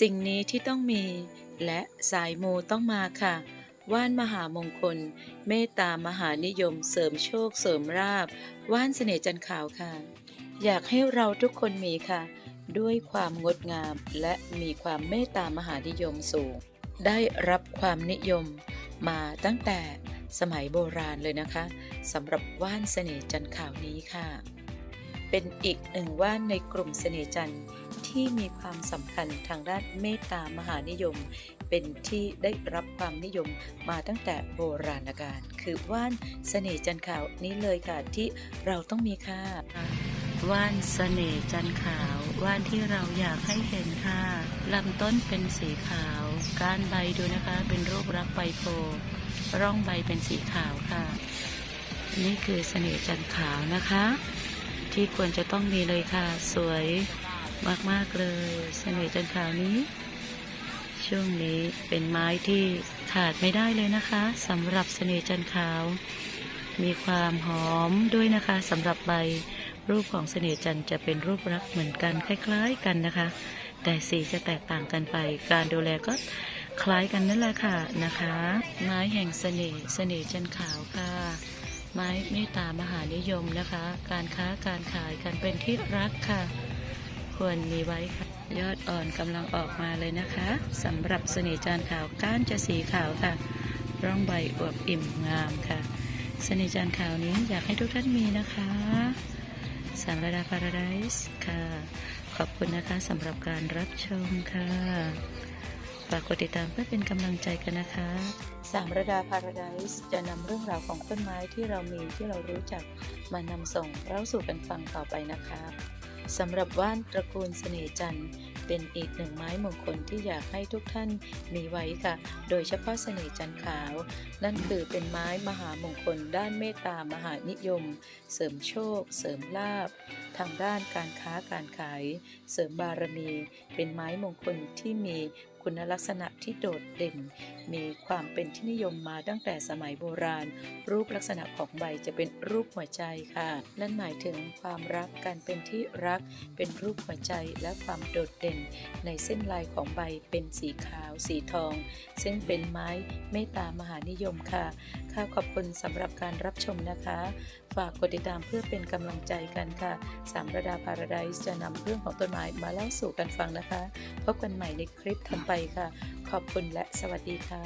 สิ่งนี้ที่ต้องมี และสายมูต้องมาค่ะ ว่านมหามงคล เมตตามหานิยม เสริมโชค เสริมราบ ว่านเสน่ห์จันขาวค่ะ อยากให้เราทุกคนมีค่ะ ด้วยความงดงามและมีความเมตตามหานิยมสูง ได้รับความนิยมมาตั้งแต่สมัยโบราณเลยนะคะสำหรับว่านเสน่ห์จันทร์ขาวนี้ค่ะ เป็นอีกหนึ่งว่านในกลุ่มเสน่ห์จันทร์ที่มีความสำคัญทางด้านเมตตามหานิยม เป็นที่ได้รับความนิยมมาตั้งแต่โบราณกาลคือว่านเสน่ห์จันทร์ขาวนี้เลยค่ะที่เราต้องมีค่ะว่านเสน่ห์จันทร์ขาวว่านที่เราอยากให้เห็นค่ะลำต้นเป็นสีขาว ก้านใบดูนะคะ เป็นรูปรักใบโพร่องใบเป็นสีขาวค่ะ นี่คือเสน่ห์จันทร์ขาวนะคะ ที่ควรจะต้องมีเลยค่ะ สวยมากๆเลยเสน่ห์จันทร์ขาวนี้ ช่วงนี้เป็นไม้ที่ขาดไม่ได้เลยนะคะสำหรับเสน่ห์จันทร์ขาว มีความหอมด้วยนะคะสำหรับใบรูปของเสน่ห์จันทร์จะเป็นรูปรักเหมือนกันคล้าย ๆกันนะคะ แต่สีจะแตกต่างกันไป การดูแลก็คล้ายกันนั่นแหละค่ะนะคะ ไม้แห่งเสน่ห์เสน่ห์จันทร์ขาวค่ะ ไม้เมตตามหานิยมนะคะ การค้าการขายการเป็นที่รักค่ะ ควรมีไว้ค่ะ ยอดอ่อนกำลังออกมาเลยนะคะสำหรับเสน่ห์จันขาวก้านจะสีขาวค่ะ ร่องใบอวบอิ่มงามค่ะเสน่ห์จันขาวนี้อยากให้ทุกท่านมีนะคะสามระดาพาราไดส์ค่ะ ขอบคุณนะคะสำหรับการรับชมค่ะากกดติดตามเพื่อเป็นกำลังใจกันนะคะสามระดาพาราไดส์จะนำเรื่องราวของต้นไม้ที่เรามีที่เรารู้จักมานำส่งเล่าสู่กันฟังต่อไปนะคะสำหรับว่านตระกูลเสน่ห์จันทร์เป็นอีกหนึ่งไม้มงคลที่อยากให้ทุกท่านมีไว้ค่ะ โดยเฉพาะเสน่ห์จันทร์ขาว นั่นคือเป็นไม้มหามงคล ด้านเมตตามหานิยม เสริมโชค เสริมลาบทางด้านการค้าการขาย เสริมบารมี เป็นไม้มงคลที่มี คุณลักษณะที่โดดเด่น มีความเป็นที่นิยมมาตั้งแต่สมัยโบราณ รูปลักษณะของใบจะเป็นรูปหัวใจค่ะ นั่นหมายถึงความรักการเป็นที่รัก เป็นรูปหัวใจและความโดดเด่น ในเส้นลายของใบเป็นสีขาว สีทอง ซึ่งเป็นไม้เมตตามหานิยมค่ะ ค่ะขอบคุณสำหรับการรับชมนะคะ ฝากกดติดตามเพื่อเป็นกำลังใจกันค่ะสามระดาพาราไดส์จะนำเรื่องของต้นไม้มาเล่าสู่กันฟังนะคะ พบกันใหม่ในคลิปถัดไปค่ะ ขอบคุณและสวัสดีค่ะ